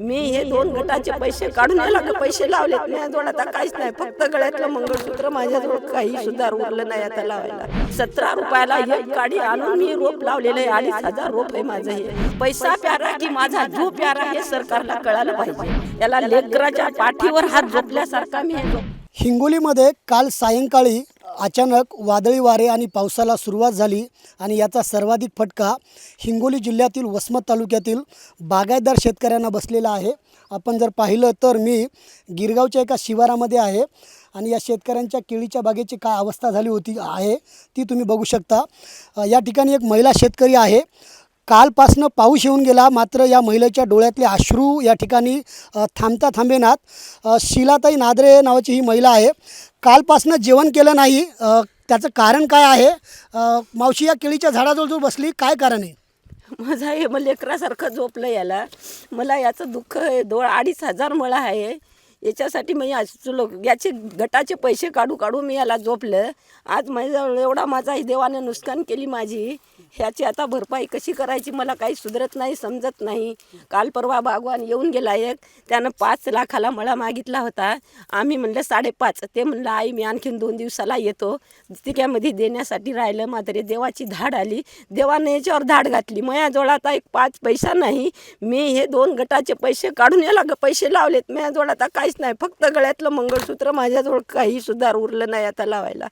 मी हे दोन गटाचे पैसे काढून याला पैसे लावलेत. माझ्याजवळ आता काहीच नाही फक्त गळ्यातलं मंगळसूत्र माझ्याजवळ काही सुद्धा उरलं नाही आता लावायला. सतरा रुपयाला एक काडी आणून मी रोप लावलेलं आहे. अडीच हजार रोप आहे माझं हे. पैसा प्यारा की माझा जो प्यारा हे सरकारला कळालं पाहिजे. याला लेकराच्या पाठीवर हात झोपल्यासारखा मी हे हिंगोलीमध्ये काल सायंकाळी अचानक वादळी वारे आणि पावसाला सुरुवात झाली आणि याचा सर्वाधिक फटका हिंगोली जिल्ह्यातील वसमत तालुक्यातील बागायतदार शेतकऱ्यांना बसलेला आहे. आपण जर पाहिलं तर मी गिरगावच्या एका शिवारामध्ये आहे आणि या शेतकऱ्यांच्या केळीच्या बागेची काय अवस्था झाली होती आहे ती तुम्ही बघू शकता. या ठिकाणी एक महिला शेतकरी आहे. कालपासनं पाऊस येऊन गेला मात्र या महिलेच्या डोळ्यातले अश्रू या ठिकाणी थांबता थांबेनात. शिलाताई नादरे नावाची ही महिला आहे. कालपासनं जेवण केलं नाही. त्याचं कारण काय आहे? मावशी या केळीच्या झाडाजवळ जो बसली काय कारण आहे? माझा हे मग लेकरासारखं झोपलं याला. मला याचं दुःख आहे. दोन अडीच हजार मला आहे. याच्यासाठी मी आज याचे गटाचे पैसे काढू काढू मी याला झोपलं. आज माझ्या एवढा माझा देवाने नुकसान केली माझी. ह्याची आता भरपाई कशी करायची मला काही सुधरत नाही समजत नाही. काल परवा बागवान येऊन गेला एक त्यानं पाच लाखाला मला मागितला होता. आम्ही म्हणलं साडेपाच. ते म्हणलं आई मी आणखीन दोन दिवसाला येतो. तिक्यामध्ये देण्यासाठी राहिलं मात्र देवाची धाड आली. देवानं याच्यावर धाड घातली. माझ्याजवळ आता एक पाच पैसा नाही. मी हे दोन गटाचे पैसे काढून याला ग पैसे लावलेत. माझ्याजवळ आता काहीच नाही. फक्त गळ्यातलं मंगळसूत्र माझ्याजवळ काही सुद्धा उरलं नाही आता लावायला.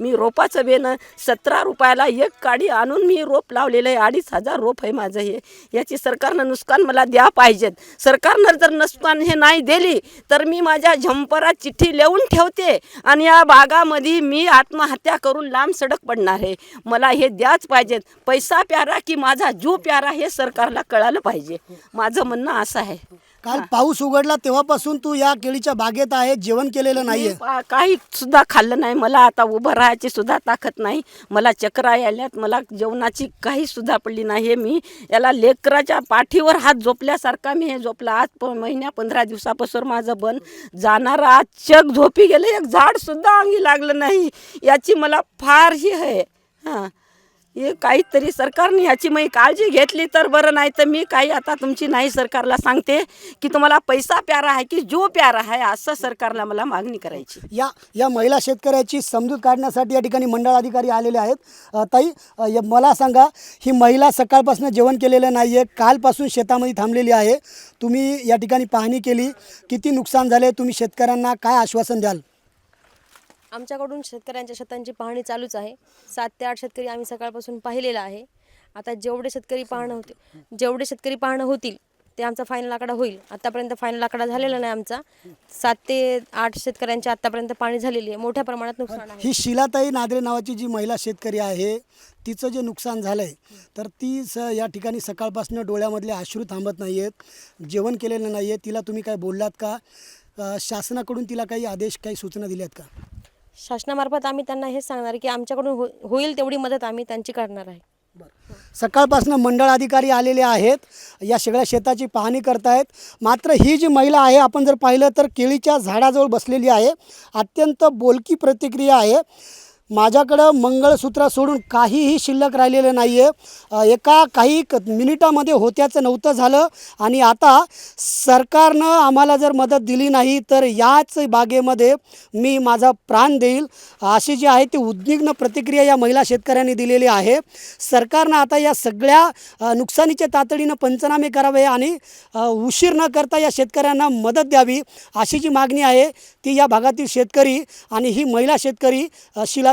मी रोपाचं बेनं सतरा रुपयाला एक काडी आणून मी रोप लावलेलं आहे अडीच हजार रोप आहे माझं हे. याची सरकारनं नुकसान मला द्या पाहिजेत. सरकारनं जर नुकसान हे नाही दिली तर मी माझ्या झंपरात चिठ्ठी लिहून ठेवते आणि या बागामध्ये मी आत्महत्या करून लांब सडक पडणार आहे. मला हे द्याच पाहिजेत. पैसा प्यारा की माझा जीव प्यारा हे सरकारला कळालं पाहिजे. माझं म्हणणं असं आहे. काल पाऊस उघडला तेव्हापासून तू या केळीच्या बागेत आहे जेवण केलेलं नाही मी पा- काही सुद्धा खाल्लं नाही. मला आता उभं राहायची सुद्धा ताकद नाही. मला चक्रा आल्यात मला जेवणाची काही सुद्धा पडली नाही हे मी. याला लेकराच्या पाठीवर हात झोपल्यासारखा मी हे झोपला. आज प महिन्या पंधरा दिवसापासून माझं बन जाणारं आज चक झोपी गेलं. एक झाड सुद्धा अंगी लागलं नाही. याची मला फार ही. आहे हां. हे काहीतरी सरकारने याची मी काळजी घेतली तर बरं नाही तर मी काही आता तुमची नाही सरकारला सांगते की तुम्हाला पैसा प्यारा आहे की जो प्यारा आहे असं सरकारला मला मागणी करायची. या या महिला शेतकऱ्याची समजूत काढण्यासाठी या ठिकाणी मंडळ अधिकारी आलेले आहेत. ताई या- मला सांगा ही महिला सकाळपासून जेवण केलेलं नाही आहे कालपासून शेतामध्ये थांबलेली आहे. तुम्ही या ठिकाणी पाहणी केली किती नुकसान झाले तुम्ही शेतकऱ्यांना काय आश्वासन द्याल? आमच्याकडून शेतकऱ्यांच्या शेतांची पाहणी चालूच आहे. सात ते आठ शेतकरी आम्ही सकाळपासून पाहिलेलं आहे. आता जेवढे शेतकरी पाहणं होते जेवढे शेतकरी पाहणं होतील ते आमचा फायनल आकडा होईल. आतापर्यंत फायनल आकडा झालेला नाही आमचा. सात ते आठ शेतकऱ्यांची आतापर्यंत पाहणी झालेली आहे. मोठ्या प्रमाणात नुकसान आहे. ही शिलाताई नादरे नावाची जी महिला शेतकरी आहे तिचं जे नुकसान झालं आहे तर ती स या ठिकाणी सकाळपासून डोळ्यामधले अश्रू थांबत नाही आहेत जेवण केलेलं नाही आहे तिला तुम्ही काय बोललात का? शासनाकडून तिला काही आदेश काही सूचना दिल्यात का? शासनामार्फत आम्ही त्यांना हेच सांगणार की आमच्याकडून हो होईल तेवढी मदत आम्ही त्यांची करणार आहे. सकाळपासून मंडळ अधिकारी आलेले आहेत. या सगळ्या शेताची पाहणी करतायत. मात्र ही जी महिला आहे आपण जर पाहिलं तर केळीच्या झाडाजवळ बसलेली आहे. अत्यंत बोलकी प्रतिक्रिया आहे. माझ्याकडं मंगळसूत्र सोडून काहीही शिल्लक राहिलेलं नाही आहे एका काही क मिनिटामध्ये होत्याचं नव्हतं झालं. आणि आता सरकारनं आम्हाला जर मदत दिली नाही तर याच बागेमध्ये मी माझा प्राण देईल. अशी जी आहे ती उद्विग्न प्रतिक्रिया या महिला शेतकऱ्यांनी दिलेली आहे. सरकारनं आता या सगळ्या नुकसानीच्या नुकसानीचे तातडीनं पंचनामे करावे आणि उशीर न करता या शेतकऱ्यांना मदत द्यावी अशी जी मागणी आहे ती या भागातील शेतकरी आणि ही महिला शेतकरी शिला